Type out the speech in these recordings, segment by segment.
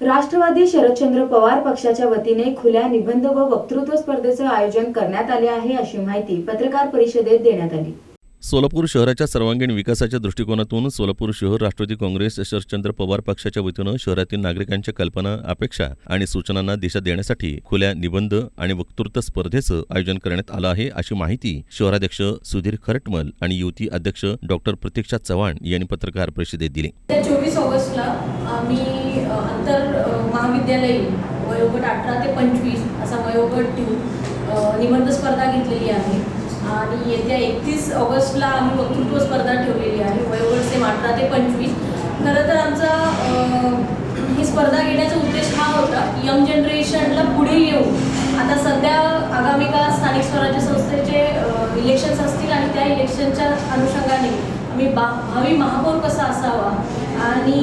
राष्ट्रवादी शरदचंद्र पवार पक्षाच्या वतीने खुल्या निबंध व वक्तृत्व स्पर्धेचं आयोजन करण्यात आले आहे अशी माहिती पत्रकार परिषदेत देण्यात आली. सोलापूर शहराच्या सर्वांगीण विकासाच्या दृष्टिकोनातून सोलापूर शहर राष्ट्रवादी काँग्रेस शरदचंद्र पवार पक्षाच्या वतीनं शहरातील नागरिकांच्या कल्पना अपेक्षा आणि सूचनांना दिशा देण्यासाठी खुल्या निबंध आणि वक्तृत्व स्पर्धेचं आयोजन करण्यात आलं आहे अशी माहिती शहराध्यक्ष सुधीर खरटमल आणि युती अध्यक्ष डॉक्टर प्रतीक्षा चव्हाण यांनी पत्रकार परिषदेत दिली. चोवीस ऑगस्टला आम्ही महाविद्यालयीन वयोगट अठरा ते पंचवीस असा वयोगट ठेवून निबंध स्पर्धा घेतलेली आहे. आणि येत्या एकतीस ऑगस्टला आम्ही वक्तृत्व स्पर्धा ठेवलेली आहे वयोगट अठरा ते पंचवीस. खरं तर आमचा ही स्पर्धा घेण्याचा उद्देश हा होता की यंग जनरेशनला पुढे येऊन आता सध्या आगामी काळात स्थानिक स्वराज्य संस्थेचे इलेक्शन्स असतील आणि त्या इलेक्शनच्या अनुषंगाने आम्ही बा भावी महापौर कसा असावा आणि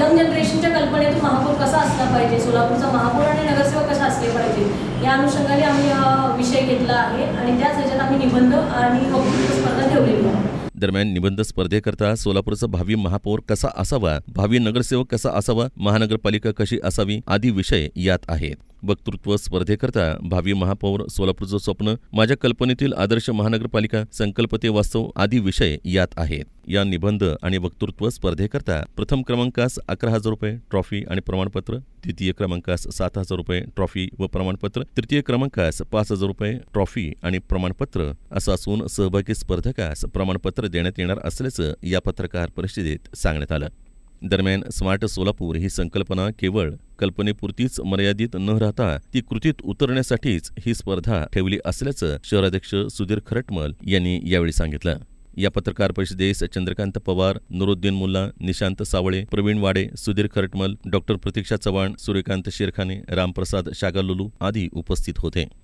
यंग जनरेशनच्या कल्पनेतून महापौर कसा असला पाहिजे सोलापूरचा महापौर आणि नगरसेवक कसा असले पाहिजे या अनुषंगाने आम्ही हा विषय घेतला आहे आणि त्याच ह्याच्या निबंध आणि वक्तृत्व स्पर्धा ठेवलेली आहे. दरम्यान निबंध स्पर्धेकरता सोलापूरचा भावी महापौर कसा असावा? भावी नगरसेवक कसा असावा? महानगरपालिका कशी असावी? आदी विषय यात आहेत. वक्तृत्व स्पर्धेकरता भावी महापौर सोलापूरचं स्वप्न माझ्या कल्पनेतील आदर्श महानगरपालिका संकल्प ते वास्तव आदी विषय यात आहेत. या निबंध आणि वक्तृत्व स्पर्धेकरता प्रथम क्रमांकास अकरा हजार रुपये ट्रॉफी आणि प्रमाणपत्र द्वितीय क्रमांकास सात हजार रुपये ट्रॉफी व प्रमाणपत्र तृतीय क्रमांकास पाच हजार रुपये ट्रॉफी आणि प्रमाणपत्र असं असून सहभागी स्पर्धकास प्रमाणपत्र देण्यात येणार असल्याचं या पत्रकार परिषदेत सांगण्यात आलं. दरम्यान स्मार्ट सोलापूर ही संकल्पना केवळ कल्पनेपुरतीच मर्यादित न राहता ती कृतीत उतरण्यासाठीच ही स्पर्धा ठेवली असल्याचं शहराध्यक्ष सुधीर खरटमल यांनी यावेळी सांगितलं. या पत्रकार परिषदेस चंद्रकांत पवार नुरुद्दीन मुल्ला निशांत सावळे प्रवीण वाडे सुधीर खरटमल डॉक्टर प्रतीक्षा चव्हाण सूर्यकांत शेरखाने रामप्रसाद शागालुलू आदी उपस्थित होते.